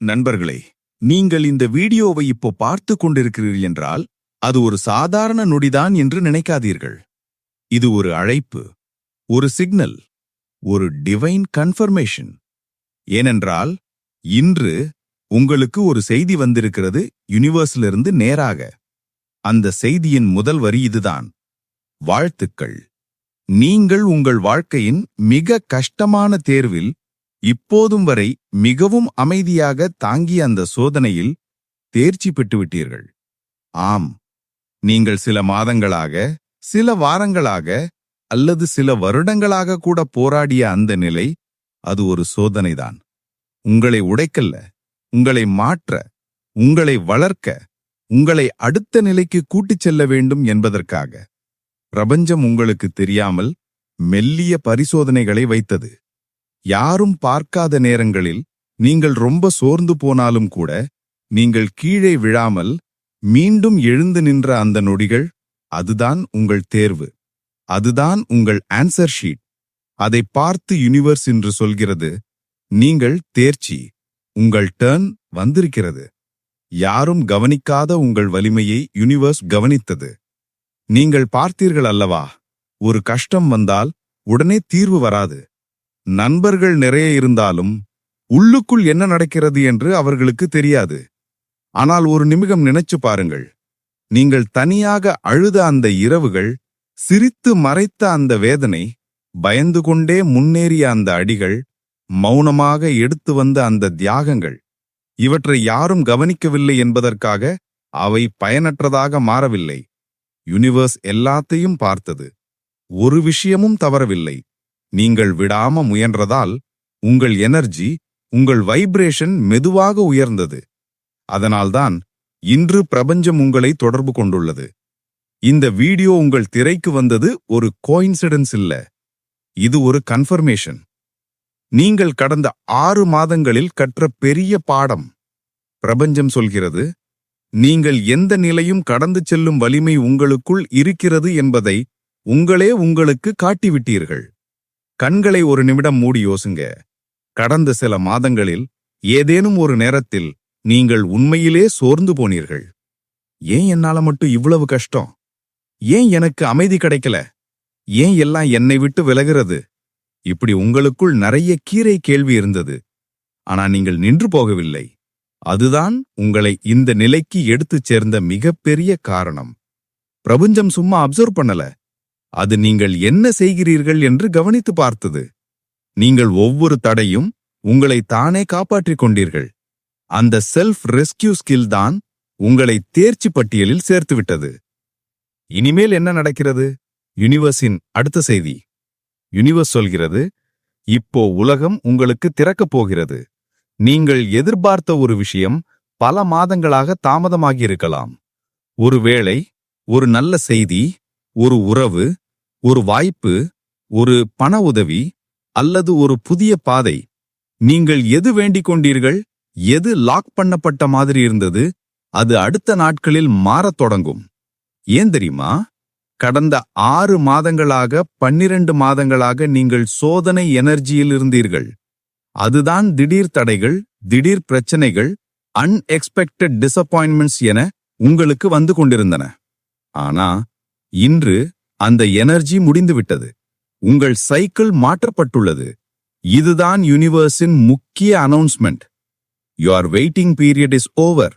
நண்பர்களே நீங்கள் இந்த வீடியோவை இப்போ பார்த்து கொண்டிருக்கிறீர்கள் என்றால் அது ஒரு சாதாரண நொடிதான் என்று நினைக்காதீர்கள். இது ஒரு அழைப்பு ஒரு சிக்னல் ஒரு டிவைன் கன்ஃபர்மேஷன் ஏனென்றால் இன்று உங்களுக்கு ஒரு செய்தி வந்திருக்கிறது யுனிவர்ஸிலிருந்து நேராக. அந்த செய்தியின் முதல் வரி இதுதான். வாழ்த்துக்கள். நீங்கள் உங்கள் வாழ்க்கையின் மிக கஷ்டமான தேர்வில் இப்போதும் வரை மிகவும் அமைதியாக தாங்கிய அந்த சோதனையில் தேர்ச்சி பெற்றுவிட்டீர்கள். ஆம் நீங்கள் சில மாதங்களாக சில வாரங்களாக அல்லது சில வருடங்களாக கூட போராடிய அந்த நிலை அது ஒரு சோதனைதான். உங்களை உடைக்கல்ல உங்களை மாற்ற உங்களை வளர்க்க உங்களை அடுத்த நிலைக்கு கூட்டிச் செல்ல வேண்டும் என்பதற்காக. பிரபஞ்சம் உங்களுக்கு தெரியாமல் மெல்லிய பரிசோதனைகளை வைத்தது. யாரும் பார்க்காத நேரங்களில் நீங்கள் ரொம்ப சோர்ந்து போனாலும் கூட நீங்கள் கீழே விழாமல் மீண்டும் எழுந்து நின்ற அந்த நொடிகள் அதுதான் உங்கள் தேர்வு. அதுதான் உங்கள் ஆன்சர் ஷீட். அதை பார்த்து யுனிவர்ஸ் என்று சொல்கிறது நீங்கள் தேர்ச்சி உங்கள் டர்ன் வந்திருக்கிறது. யாரும் கவனிக்காத உங்கள் வலிமையை யுனிவர்ஸ் கவனித்தது. நீங்கள் பார்த்தீர்கள் அல்லவா ஒரு கஷ்டம் வந்தால் உடனே தீர்வு வராது. நண்பர்கள் நிறைய இருந்தாலும் உள்ளுக்குள் என்ன நடக்கிறது என்று அவர்களுக்கு தெரியாது. ஆனால் ஒரு நிமிடம் நினைச்சு பாருங்கள். நீங்கள் தனியாக அழுத அந்த இரவுகள் சிரித்து மறைத்த அந்த வேதனை பயந்து கொண்டே முன்னேறிய அந்த அடிகள் மௌனமாக எடுத்து வந்த அந்த தியாகங்கள் இவற்றை யாரும் கவனிக்கவில்லை என்பதற்காக அவை பயனற்றதாக மாறவில்லை. யுனிவர்ஸ் எல்லாத்தையும் பார்த்தது. ஒரு விஷயமும் தவறவில்லை. நீங்கள் விடாம முயன்றதால் உங்கள் எனர்ஜி உங்கள் வைப்ரேஷன் மெதுவாக உயர்ந்தது. அதனால்தான் இன்று பிரபஞ்சம் உங்களை தொடர்பு கொண்டுள்ளது. இந்த வீடியோ உங்கள் திரைக்கு வந்தது ஒரு கோயின்சிடன்ஸ் இல்ல. இது ஒரு கன்ஃபர்மேஷன். நீங்கள் கடந்த ஆறு மாதங்களில் கற்ற பெரிய பாடம். பிரபஞ்சம் சொல்கிறது நீங்கள் எந்த நிலையும் கடந்து செல்லும் வலிமை உங்களுக்குள் இருக்கிறது என்பதை உங்களே உங்களுக்கு காட்டிவிட்டீர்கள். கண்களை ஒரு நிமிடம் மூடி யோசுங்க. கடந்த சில மாதங்களில் ஏதேனும் ஒரு நேரத்தில் நீங்கள் உண்மையிலே சோர்ந்து போனீர்கள். ஏன் என்னால மட்டும் இவ்வளவு கஷ்டம்? ஏன் எனக்கு அமைதி கிடைக்கல? ஏன் எல்லாம் என்னை விட்டு விலகிறது? இப்படி உங்களுக்குள் நிறைய கீரை கேள்வி இருந்தது. ஆனா நீங்கள் நின்று போகவில்லை. அதுதான் உங்களை இந்த நிலைக்கு எடுத்துச் சேர்ந்த மிகப்பெரிய காரணம். பிரபஞ்சம் சும்மா அப்சர்வ் பண்ணல. அது நீங்கள் என்ன செய்கிறீர்கள் என்று கவனித்து பார்த்தது. நீங்கள் ஒவ்வொரு தடையும் உங்களை தானே காப்பாற்றிக் கொண்டீர்கள். அந்த செல்ஃப் ரெஸ்கியூ ஸ்கில் தான் உங்களை தேர்ச்சி பட்டியலில் சேர்த்துவிட்டது. இனிமேல் என்ன நடக்கிறது? யுனிவர்ஸின் அடுத்த செய்தி. யுனிவர்ஸ் சொல்கிறது இப்போ உலகம் உங்களுக்கு திறக்கப் போகிறது. நீங்கள் எதிர்பார்த்த ஒரு விஷயம் பல மாதங்களாக தாமதமாகியிருக்கலாம். ஒருவேளை ஒரு நல்ல செய்தி ஒரு உறவு ஒரு வாய்ப்பு ஒரு பண உதவி அல்லது ஒரு புதிய பாதை. நீங்கள் எது வேண்டிக் கொண்டீர்கள்? எது லாக் பண்ணப்பட்ட மாதிரி இருந்தது? அது அடுத்த நாட்களில் மாறத் தொடங்கும். ஏன் தெரியுமா? கடந்த ஆறு மாதங்களாக பன்னிரண்டு மாதங்களாக நீங்கள் சோதனை எனர்ஜியில் இருந்தீர்கள். அதுதான் திடீர் தடைகள் திடீர் பிரச்சனைகள் அன்எக்ஸ்பெக்டட் டிசப்பாயின்மெண்ட்ஸ் என உங்களுக்கு வந்து கொண்டிருந்தன. ஆனா இன்று அந்த எனர்ஜி முடிந்துவிட்டது. உங்கள் சைக்கிள் மாற்றப்பட்டுள்ளது. இதுதான் யூனிவர்ஸின் முக்கிய announcement. Your waiting period is over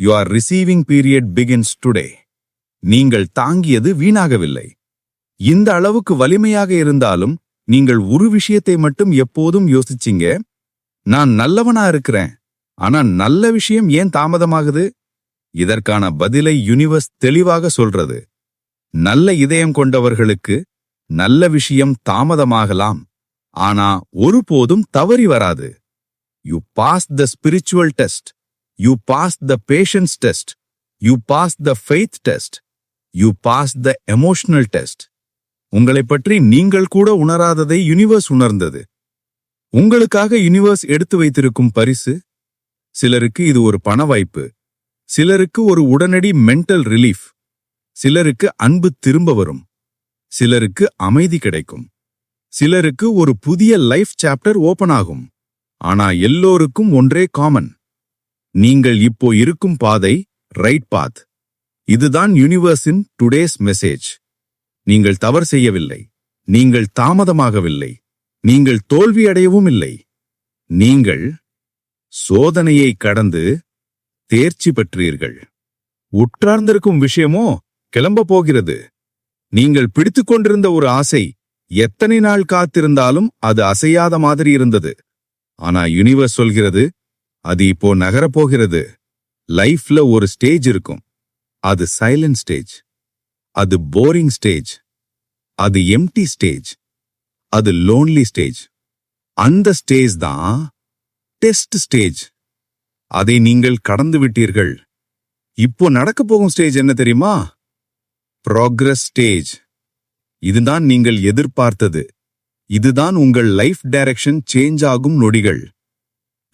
your receiving period begins today நீங்கள் தாங்கியது வீணாகவில்லை. இந்த அளவுக்கு வலிமையாக இருந்தாலும் நீங்கள் ஒரு விஷயத்தை மட்டும் எப்போதும் யோசிச்சீங்க. நான் நல்லவனா இருக்கிறேன். ஆனா நல்ல விஷயம் ஏன் தாமதமாகுது? இதற்கான பதிலை யுனிவர்ஸ் தெளிவாக சொல்றது. நல்ல இதயம் கொண்டவர்களுக்கு நல்ல விஷயம் தாமதமாகலாம். ஆனா ஒருபோதும் தவறி வராது. You pass the spiritual test you pass the patience test you pass the faith test you pass the emotional test உங்களைப் பற்றி நீங்கள் கூட உணராததை யுனிவர்ஸ் உணர்ந்தது. உங்களுக்காக யுனிவர்ஸ் எடுத்து வைத்திருக்கும் பரிசு? சிலருக்கு இது ஒரு பண வாய்ப்பு. சிலருக்கு ஒரு உடனடி மென்டல் ரிலீஃப் சிலருக்கு அன்பு திரும்ப வரும். சிலருக்கு அமைதி கிடைக்கும். சிலருக்கு ஒரு புதிய லைஃப் சாப்டர் ஓபன் ஆகும். ஆனா எல்லோருக்கும் ஒன்றே காமன் நீங்கள் இப்போ இருக்கும் பாதை ரைட் பாத் இதுதான் யூனிவர்ஸின் டுடேஸ் மெசேஜ் நீங்கள் தவறு செய்யவில்லை. நீங்கள் தாமதமாகவில்லை. நீங்கள் தோல்வியடையவும் இல்லை. நீங்கள் சோதனையை கடந்து தேர்ச்சி பெற்றீர்கள். உற்றார்ந்திருக்கும் விஷயமோ கிளம்ப போகிறது நீங்கள் பிடித்துக் கொண்டிருந்த ஒரு ஆசை எத்தனை நாள் காத்திருந்தாலும் அது அசையாத மாதிரி இருந்தது. ஆனா யுனிவர்ஸ் சொல்கிறது அது இப்போ நகரப் போகிறது லைஃப்ல ஒரு ஸ்டேஜ் இருக்கும். அது சைலண்ட் ஸ்டேஜ் அது போரிங் ஸ்டேஜ் அது எம்டி ஸ்டேஜ் அது லோன்லி ஸ்டேஜ் அந்த ஸ்டேஜ் தான் டெஸ்ட் ஸ்டேஜ் அதை நீங்கள் கடந்து விட்டீர்கள். இப்போ நடக்கப் போகும் ஸ்டேஜ் என்ன தெரியுமா? ப்ராக்ரஸ் ஸ்டேஜ் இதுதான் நீங்கள் எதிர்பார்த்தது. இதுதான் உங்கள் லைஃப் டைரக்ஷன் சேஞ்ச் ஆகும் நொடிகள்.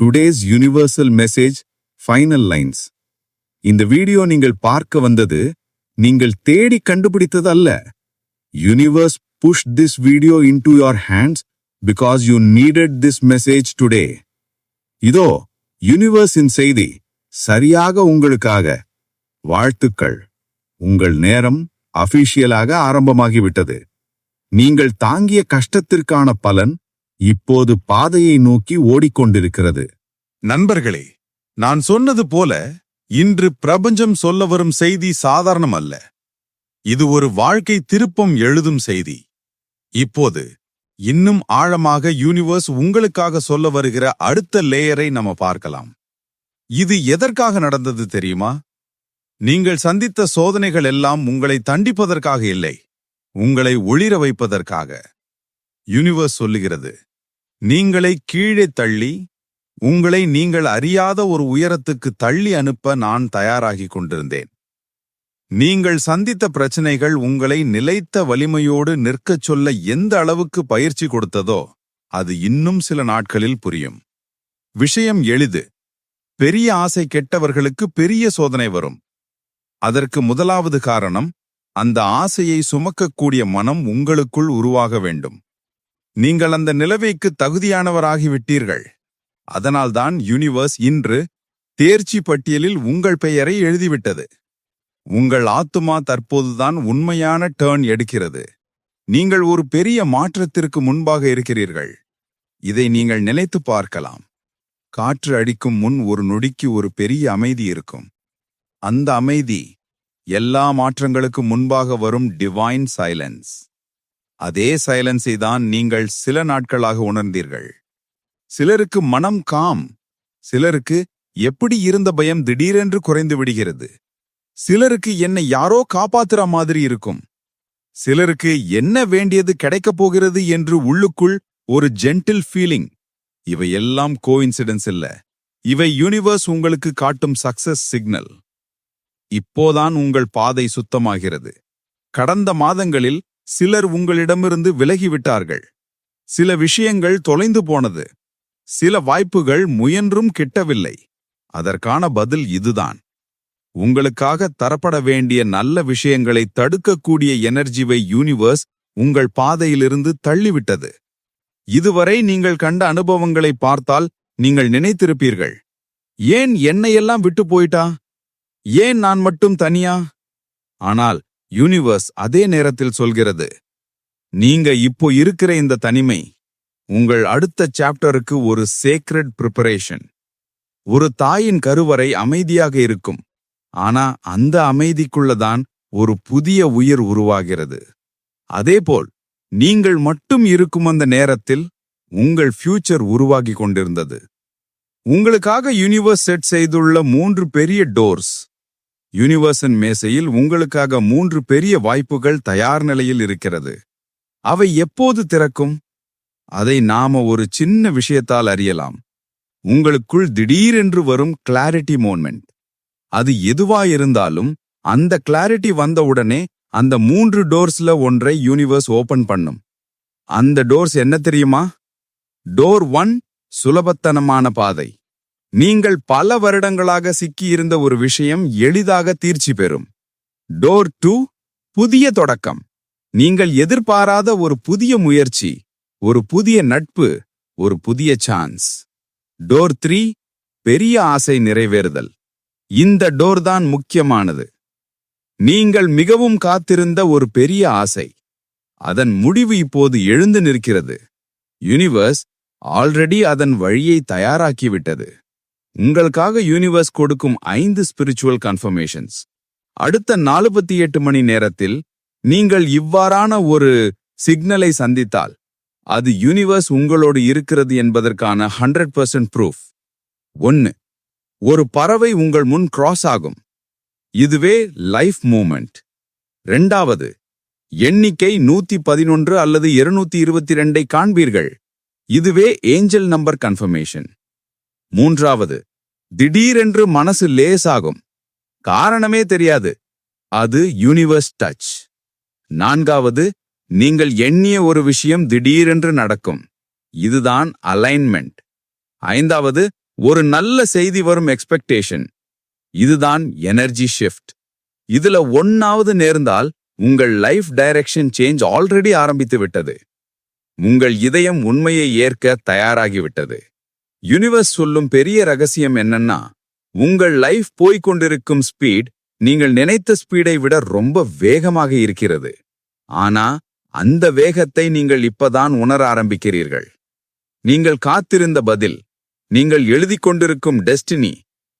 Today's universal message final lines இந்த வீடியோ நீங்கள் பார்க்க வந்தது நீங்கள் தேடி கண்டுபிடித்தது அல்ல. Universe push this video into your hands because you needed this message today இதோ யூனிவர்ஸின் செய்தி சரியாக உங்களுக்காக. வாழ்த்துக்கள். உங்கள் நேரம் அபிஷியலாக ஆரம்பமாகிவிட்டது. நீங்கள் தாங்கிய கஷ்டத்திற்கான பலன் இப்போது பாதையை நோக்கி ஓடிக்கொண்டிருக்கிறது. நண்பர்களே நான் சொன்னது போல இன்று பிரபஞ்சம் சொல்ல வரும் செய்தி சாதாரணம் அல்ல இது ஒரு வாழ்க்கை திருப்பம் எழுதும் செய்தி. இப்போது இன்னும் ஆழமாக யூனிவர்ஸ் உங்களுக்காக சொல்ல வருகிற அடுத்த லேயரை நம்ம பார்க்கலாம். இது எதற்காக நடந்தது தெரியுமா? நீங்கள் சந்தித்த சோதனைகள் எல்லாம் உங்களை தண்டிப்பதற்காக இல்லை உங்களை ஒளிர வைப்பதற்காக. யூனிவர்ஸ் சொல்லுகிறது நீங்களை கீழே தள்ளி உங்களை நீங்கள் அறியாத ஒரு உயரத்துக்கு தள்ளி அனுப்ப நான் தயாராகிக் கொண்டிருந்தேன். நீங்கள் சந்தித்த பிரச்சனைகள் உங்களை நிலைத்த வலிமையோடு நிற்கச் சொல்ல எந்த அளவுக்கு பயிற்சி கொடுத்ததோ அது இன்னும் சில நாட்களில் புரியும். விஷயம் எளிது. பெரிய ஆசை கெட்டவர்களுக்கு பெரிய சோதனை வரும். அதற்கு முதலாவது காரணம் அந்த ஆசையை சுமக்கக்கூடிய மனம் உங்களுக்குள் உருவாக வேண்டும். நீங்கள் அந்த நிலவைக்கு தகுதியானவராகிவிட்டீர்கள். அதனால்தான் யூனிவர்ஸ் இன்று தேர்ச்சி பட்டியலில் உங்கள் பெயரை எழுதிவிட்டது. உங்கள் ஆத்துமா தற்போதுதான் உண்மையான டேர்ன் எடுக்கிறது. நீங்கள் ஒரு பெரிய மாற்றத்திற்கு முன்பாக இருக்கிறீர்கள். இதை நீங்கள் நினைத்து பார்க்கலாம். காற்று அடிக்கும் முன் ஒரு நொடிக்கு ஒரு பெரிய அமைதி இருக்கும். அந்த அமைதி எல்லா மாற்றங்களுக்கு முன்பாக வரும் டிவைன் சைலன்ஸ் அதே சைலன்ஸை தான் நீங்கள் சில நாட்களாக உணர்ந்தீர்கள். சிலருக்கு மனம் காம். சிலருக்கு எப்படி இருந்த பயம் திடீரென்று குறைந்து விடுகிறது. சிலருக்கு என்னை யாரோ காப்பாத்துற மாதிரி இருக்கும். சிலருக்கு என்ன வேண்டியது கிடைக்கப் போகிறது என்று உள்ளுக்குள் ஒரு ஜென்டில் ஃபீலிங் இவையெல்லாம் எல்லாம் இல்ல. இவை யூனிவர்ஸ் உங்களுக்கு காட்டும் சக்சஸ் சிக்னல் இப்போதான் உங்கள் பாதை சுத்தமாகிறது. கடந்த மாதங்களில் சிலர் உங்களிடமிருந்து விலகிவிட்டார்கள். சில விஷயங்கள் தொலைந்து போனது. சில வாய்ப்புகள் முயன்றும் கிட்டவில்லை. அதற்கான பதில் இதுதான். உங்களுக்காக தரப்பட வேண்டிய நல்ல விஷயங்களை தடுக்கக்கூடிய எனர்ஜிவை யூனிவர்ஸ் உங்கள் பாதையிலிருந்து தள்ளிவிட்டது. இதுவரை நீங்கள் கண்ட அனுபவங்களை பார்த்தால் நீங்கள் நினைத்திருப்பீர்கள். ஏன் என்னையெல்லாம் விட்டு போயிட்டா? ஏன் நான் மட்டும் தனியா? ஆனால் யூனிவர்ஸ் அதே நேரத்தில் சொல்கிறது நீங்க இப்போ இருக்கிற இந்த தனிமை உங்கள் அடுத்த சாப்டருக்கு ஒரு சேக்ரெட் ப்ரிப்பரேஷன் ஒரு தாயின் கருவறை அமைதியாக இருக்கும். ஆனா அந்த அமைதிக்குள்ளதான் ஒரு புதிய உயிர் உருவாகிறது. அதேபோல் நீங்கள் மட்டும் இருக்கும் அந்த நேரத்தில் உங்கள் ஃபியூச்சர் உருவாகி கொண்டிருந்தது. உங்களுக்காக யூனிவர்ஸ் செட் செய்துள்ள மூன்று பெரிய டோர்ஸ் யூனிவர்சன் மேசையில் உங்களுக்காக மூன்று பெரிய வாய்ப்புகள் தயார் நிலையில் இருக்கிறது. அவை எப்போது திறக்கும்? அதை நாம ஒரு சின்ன விஷயத்தால் அறியலாம். உங்களுக்குள் திடீரென்று வரும் கிளாரிட்டி மோன்மெண்ட் அது எதுவாயிருந்தாலும் அந்த கிளாரிட்டி வந்தவுடனே அந்த மூன்று டோர்ஸ்ல ஒன்றை யூனிவர்ஸ் ஓபன் பண்ணும். அந்த டோர்ஸ் என்ன தெரியுமா? டோர் ஒன் சுலபத்தனமான பாதை. நீங்கள் பல வருடங்களாக சிக்கியிருந்த ஒரு விஷயம் எளிதாக தீர்ச்சி பெறும். டோர் டூ புதிய தொடக்கம். நீங்கள் எதிர்பாராத ஒரு புதிய முயற்சி ஒரு புதிய நட்பு ஒரு புதிய சான்ஸ். டோர் த்ரீ பெரிய ஆசை நிறைவேறுதல். இந்த டோர் தான் முக்கியமானது. நீங்கள் மிகவும் காத்திருந்த ஒரு பெரிய ஆசை. அதன் முடிவு இப்போது எழுந்து நிற்கிறது. யூனிவர்ஸ் ஆல்ரெடி அதன் வழியை தயாராக்கிவிட்டது. உங்களுக்காக யூனிவர்ஸ் கொடுக்கும் ஐந்து ஸ்பிரிச்சுவல் கன்ஃபர்மேஷன்ஸ் அடுத்த நாற்பத்தி எட்டு மணி நேரத்தில் நீங்கள் இவ்வாறான ஒரு சிக்னலை சந்தித்தால் அது யூனிவர்ஸ் உங்களோடு இருக்கிறது என்பதற்கான ஹண்ட்ரட் பர்சன்ட் ப்ரூஃப் ஒன்னு ஒரு பறவை உங்கள் முன் கிராஸ் ஆகும். இதுவே லைஃப் மூமெண்ட் ரெண்டாவது எண்ணிக்கை நூத்தி பதினொன்று அல்லது இருநூத்தி இருபத்தி ரெண்டை காண்பீர்கள். இதுவே ஏஞ்சல் நம்பர் கன்ஃபர்மேஷன் மூன்றாவது திடீரென்று மனசு லேசாகும். காரணமே தெரியாது. அது யூனிவர்ஸ் டச் நான்காவது நீங்கள் எண்ணிய ஒரு விஷயம் திடீரென்று நடக்கும். இதுதான் அலைன்மெண்ட் ஐந்தாவது ஒரு நல்ல செய்தி வரும் எக்ஸ்பெக்டேஷன் இதுதான் எனர்ஜி ஷிஃப்ட் இதுல ஒன்னாவது நேர்ந்தால் உங்கள் லைஃப் டைரக்ஷன் சேஞ்ச் ஆல்ரெடி ஆரம்பித்து விட்டது. உங்கள் இதயம் உண்மையை ஏற்க தயாராகிவிட்டது யூனிவர்ஸ் சொல்லும் பெரிய ரகசியம் என்னன்னா உங்கள் லைஃப் போய்க் கொண்டிருக்கும் ஸ்பீட் நீங்கள் நினைத்த ஸ்பீடை விட ரொம்ப வேகமாக இருக்கிறது. ஆனா அந்த வேகத்தை நீங்கள் இப்பதான் உணர ஆரம்பிக்கிறீர்கள். நீங்கள் காத்திருந்த பதில் நீங்கள் எழுதிக் கொண்டிருக்கும் டெஸ்டினி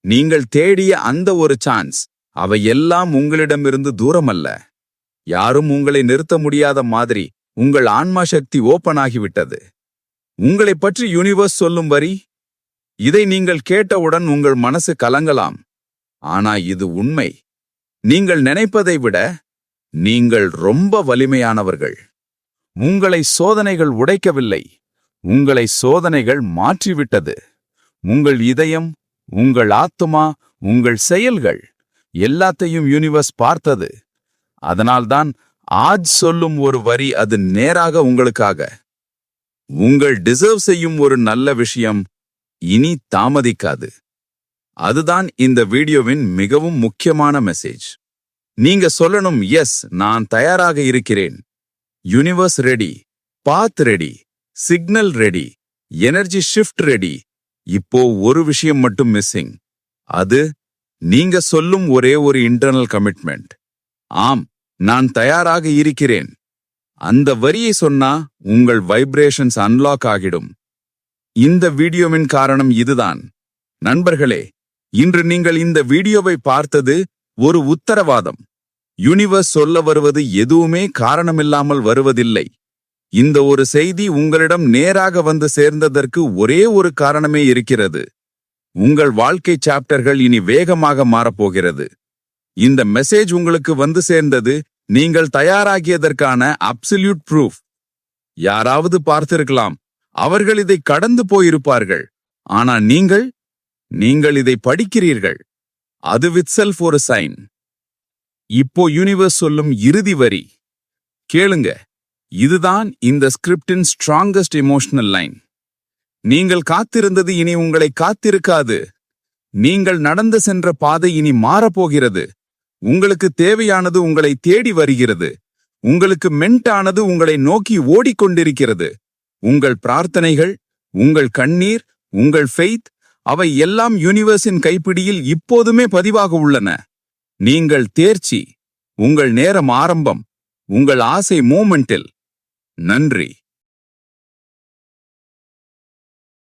நீங்கள் தேடிய அந்த ஒரு சான்ஸ் அவை எல்லாம் உங்களிடமிருந்து தூரமல்ல. யாரும் உங்களை நிறுத்த முடியாத மாதிரி உங்கள் ஆன்மா சக்தி ஓபன் ஆகிவிட்டது. உங்களைப் பற்றி யூனிவர்ஸ் சொல்லும் வரி இதை நீங்கள் கேட்டவுடன் உங்கள் மனசு கலங்கலாம். ஆனா இது உண்மை. நீங்கள் நினைப்பதை விட நீங்கள் ரொம்ப வலிமையானவர்கள். உங்களை சோதனைகள் உடைக்கவில்லை. உங்களை சோதனைகள் மாற்றிவிட்டது. உங்கள் இதயம் உங்கள் ஆத்துமா உங்கள் செயல்கள் எல்லாத்தையும் யூனிவர்ஸ் பார்த்தது. அதனால்தான் ஆஜ் சொல்லும் ஒரு வரி அது நேராக உங்களுக்காக. உங்கள் டிசர்வ் செய்யும் ஒரு நல்ல விஷயம் இனி தாமதிக்காது. அதுதான் இந்த வீடியோவின் மிகவும் முக்கியமான மெசேஜ் நீங்க சொல்லணும் எஸ் நான் தயாராக இருக்கிறேன். Universe ready path ready signal ready energy shift ready இப்போ ஒரு விஷயம் மட்டும் மிஸ்ஸிங் அது நீங்க சொல்லும் ஒரே ஒரு இன்டர்னல் கமிட்மெண்ட் ஆம் நான் தயாராக இருக்கிறேன். அந்த வரியை சொன்னா உங்கள் வைப்ரேஷன்ஸ் அன்லாக் ஆகிடும். இந்த வீடியோவின் காரணம் இதுதான். நண்பர்களே இன்று நீங்கள் இந்த வீடியோவை பார்த்தது ஒரு உத்தரவாதம். யூனிவர்ஸ் சொல்ல வருவது எதுவுமே காரணமில்லாமல் வருவதில்லை. இந்த ஒரு செய்தி உங்களிடம் நேராக வந்து சேர்ந்ததற்கு ஒரே ஒரு காரணமே இருக்கிறது. உங்கள் வாழ்க்கை சாப்டர்கள் இனி வேகமாக மாறப்போகிறது. இந்த மெசேஜ் உங்களுக்கு வந்து சேர்ந்தது நீங்கள் தயாராகியதற்கான அப்சல்யூட் ப்ரூஃப். யாராவது பார்த்திருக்கலாம். அவர்கள் இதை கடந்து போயிருப்பார்கள். ஆனா நீங்கள் நீங்கள் இதை படிக்கிறீர்கள். அது வித்செல்ஃப் ஒரு சைன் இப்போ யூனிவர்ஸ் சொல்லும் இறுதி வரி. கேளுங்க இதுதான் இந்த ஸ்கிரிப்டின் ஸ்ட்ராங்கஸ்ட் எமோஷனல் லைன் நீங்கள் காத்திருந்தது இனி உங்களை காத்திருக்காது. நீங்கள் நடந்து சென்ற பாதை இனி மாறப்போகிறது. உங்களுக்கு தேவையானது உங்களை தேடி வருகிறது. உங்களுக்கு மென்டானது உங்களை நோக்கி ஓடிக்கொண்டிருக்கிறது. உங்கள் பிரார்த்தனைகள் உங்கள் கண்ணீர் உங்கள் ஃபெய்த் அவை எல்லாம் யூனிவர்ஸின் கைப்பிடியில் இப்போதுமே பதிவாக உள்ளன. நீங்கள் தேர்ச்சி உங்கள் நேரம் ஆரம்பம் உங்கள் ஆசை மூமெண்டில் நன்றி.